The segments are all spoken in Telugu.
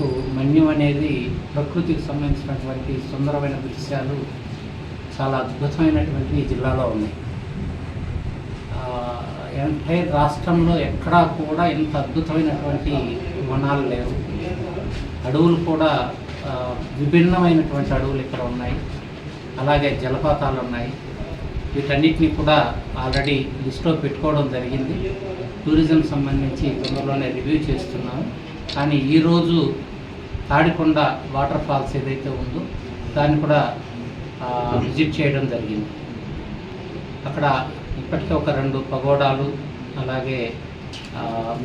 మనకు మన్యం అనేది ప్రకృతికి సంబంధించినటువంటి సుందరమైన దృశ్యాలు చాలా అద్భుతమైనటువంటి ఈ జిల్లాలో ఉన్నాయి. ఎంటైర్ రాష్ట్రంలో ఎక్కడా కూడా ఇంత అద్భుతమైనటువంటి వనాలు లేవు. అడవులు కూడా విభిన్నమైనటువంటి అడవులు ఇక్కడ ఉన్నాయి. అలాగే జలపాతాలు ఉన్నాయి. వీటన్నిటిని కూడా ఆల్రెడీ లిస్ట్లో పెట్టుకోవడం జరిగింది. టూరిజం సంబంధించి తొందరలోనే రివ్యూ చేస్తున్నాము. కానీ ఈరోజు తాడికొండ వాటర్ ఫాల్స్ ఏదైతే ఉందో దాన్ని కూడా విజిట్ చేయడం జరిగింది. అక్కడ ఇప్పటికే ఒక రెండు పగోడాలు అలాగే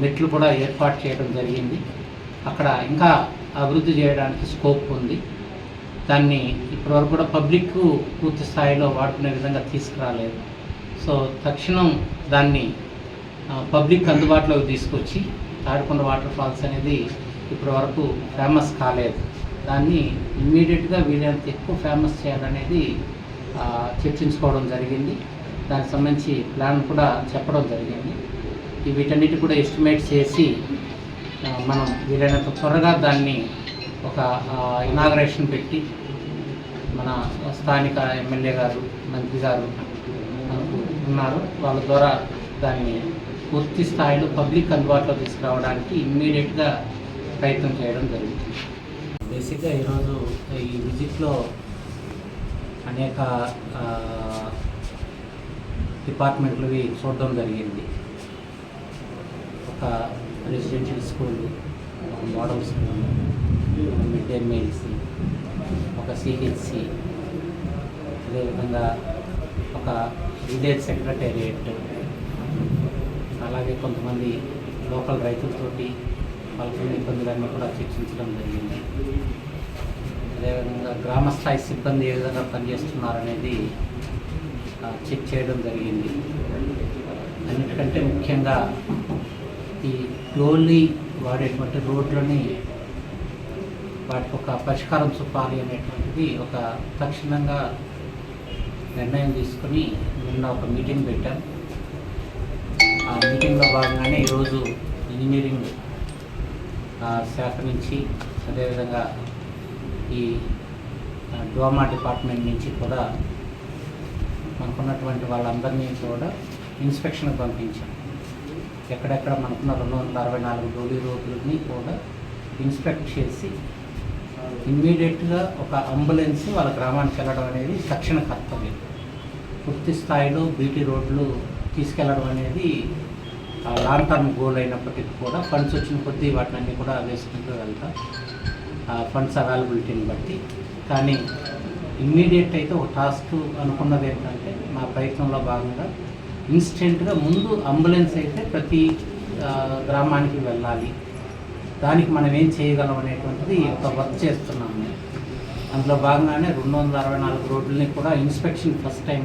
మెట్లు కూడా ఏర్పాటు చేయడం జరిగింది. అక్కడ ఇంకా అభివృద్ధి చేయడానికి స్కోప్ ఉంది. దాన్ని ఇప్పటివరకు కూడా పబ్లిక్ పూర్తి స్థాయిలో వాడుకునే విధంగా తీసుకురాలేదు. సో తక్షణం దాన్ని పబ్లిక్ అందుబాటులోకి తీసుకొచ్చి తాడికొండ వాటర్ ఫాల్స్ అనేది ఇప్పటివరకు ఫేమస్ కాలేదు. దాన్ని ఇమ్మీడియట్గా వీలైనంత ఎక్కువ ఫేమస్ చేయాలనేది చర్చించుకోవడం జరిగింది. దానికి సంబంధించి ప్లాన్ కూడా చెప్పడం జరిగింది. వీటన్నిటి కూడా ఎస్టిమేట్ చేసి మనం వీలైనంత త్వరగా దాన్ని ఒక ఇనాగరేషన్ పెట్టి మన స్థానిక ఎమ్మెల్యే గారు మంత్రి గారు మనకు ఉన్నారు. వాళ్ళ ద్వారా దాన్ని పూర్తి స్థాయిలో పబ్లిక్ అందుబాటులో తీసుకురావడానికి ఇమ్మీడియట్గా ప్రయత్నం చేయడం జరుగుతుంది. బేసిక్గా ఈరోజు ఈ విజిట్లో అనేక డిపార్ట్మెంట్లవి చూడడం జరిగింది. ఒక రెసిడెన్షియల్ స్కూల్ ఒక model school mid day meals ఒక సిహెచ్సి అదేవిధంగా ఒక విలేజ్ సెక్రటేరియట్ అలాగే కొంతమంది లోకల్ రైతులతోటి వాళ్ళకున్న ఇబ్బందులన్నీ కూడా చర్చించడం జరిగింది. అదేవిధంగా గ్రామ స్థాయి సిబ్బంది ఏ విధంగా పనిచేస్తున్నారనేది చెక్ చేయడం జరిగింది. అన్నిటికంటే ముఖ్యంగా ఈ లోన్లీ వాడేటువంటి రోడ్లని వాటికి ఒక పరిష్కారం చూపాలి అనేటువంటిది ఒక తక్షణంగా నిర్ణయం తీసుకుని నిన్న ఒక మీటింగ్ పెట్టాం. ఆ మీటింగ్లో భాగంగానే ఈరోజు ఇంజనీరింగ్ ఆ, శాఖ నుంచి అదేవిధంగా ఈ డోమా డిపార్ట్మెంట్ నుంచి కూడా మనకున్నటువంటి వాళ్ళందరినీ కూడా ఇన్స్పెక్షన్కి పంపించాం. ఎక్కడెక్కడ మనకున్న రెండు వందల అరవై నాలుగు డోలీ రోడ్లని కూడా ఇన్స్పెక్ట్ చేసి ఇమ్మీడియట్గా ఒక అంబులెన్స్ వాళ్ళ గ్రామానికి వెళ్ళడం అనేది తక్షణ కర్తవ్యం. పూర్తి స్థాయిలో బీటీ రోడ్లు తీసుకెళ్ళడం అనేది లాంగ్ టర్మ్ గోల్ అయినప్పటికీ కూడా ఫండ్స్ వచ్చిన కొద్దీ వాటిని అన్నీ కూడా వేసుకుంటూ వెళ్తాం. ఫండ్స్ అవైలబిలిటీని బట్టి. కానీ ఇమ్మీడియట్ అయితే ఒక టాస్క్ అనుకున్నది ఏంటంటే మా ప్రయత్నంలో భాగంగా ఇన్స్టెంట్గా ముందు అంబులెన్స్ అయితే ప్రతి గ్రామానికి వెళ్ళాలి. దానికి మనం ఏం చేయగలం అనేటువంటిది ఒక వర్క్ చేస్తున్నాం మేము అందులో భాగంగానే రెండు వందల అరవై నాలుగు రోడ్లని కూడా inspection first time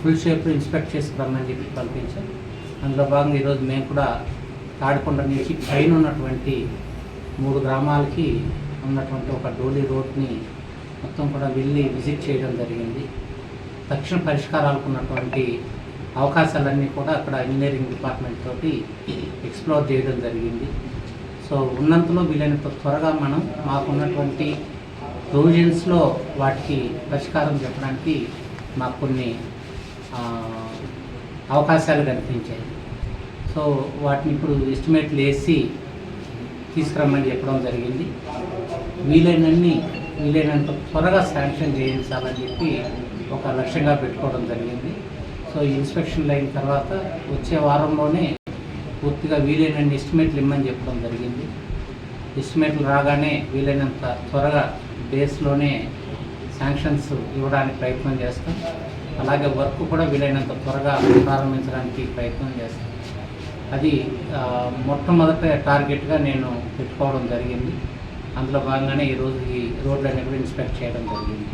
full shape inspect చేసుకురమ్మని చెప్పి పంపించాం అందులో భాగంగా ఈరోజు మేము కూడా తాడికొండ నుంచి పైన ఉన్నటువంటి మూడు గ్రామాలకి ఉన్నటువంటి ఒక డోలీ రోడ్ని మొత్తం కూడా వెళ్ళి విజిట్ చేయడం జరిగింది. తక్షణ పరిష్కారాలకు ఉన్నటువంటి అవకాశాలన్నీ కూడా అక్కడ ఇంజనీరింగ్ డిపార్ట్మెంట్ తోటి ఎక్స్ప్లోర్ చేయడం జరిగింది. సో ఉన్నంతలో వీలైనంత త్వరగా మనం మాకున్నటువంటి ప్రొవిజన్స్లో వాటికి పరిష్కారం చెప్పడానికి మాకు కొన్ని అవకాశాలు కనిపించాయి సో వాటిని ఇప్పుడు ఎస్టిమేట్లు వేసి తీసుకురమ్మని చెప్పడం జరిగింది. వీలైనన్ని వీలైనంత త్వరగా శాంక్షన్ చేయించాలని చెప్పి ఒక లక్ష్యంగా పెట్టుకోవడం జరిగింది. సో ఈ ఇన్స్పెక్షన్లు అయిన తర్వాత వచ్చే వారంలోనే పూర్తిగా వీలైనన్ని ఎస్టిమేట్లు ఇమ్మని చెప్పడం జరిగింది. ఎస్టిమేట్లు రాగానే వీలైనంత త్వరగా బేస్లోనే శాంక్షన్స్ ఇవ్వడానికి ప్రయత్నం చేస్తాం. అలాగే వర్క్ కూడా వీలైనంత త్వరగా ప్రారంభించడానికి ప్రయత్నం చేస్తాం అది మొట్టమొదట టార్గెట్గా నేను పెట్టుకోవడం జరిగింది. అందులో భాగంగానే ఈరోజు ఈ రోడ్లన్నీ కూడా ఇన్స్పెక్ట్ చేయడం జరిగింది.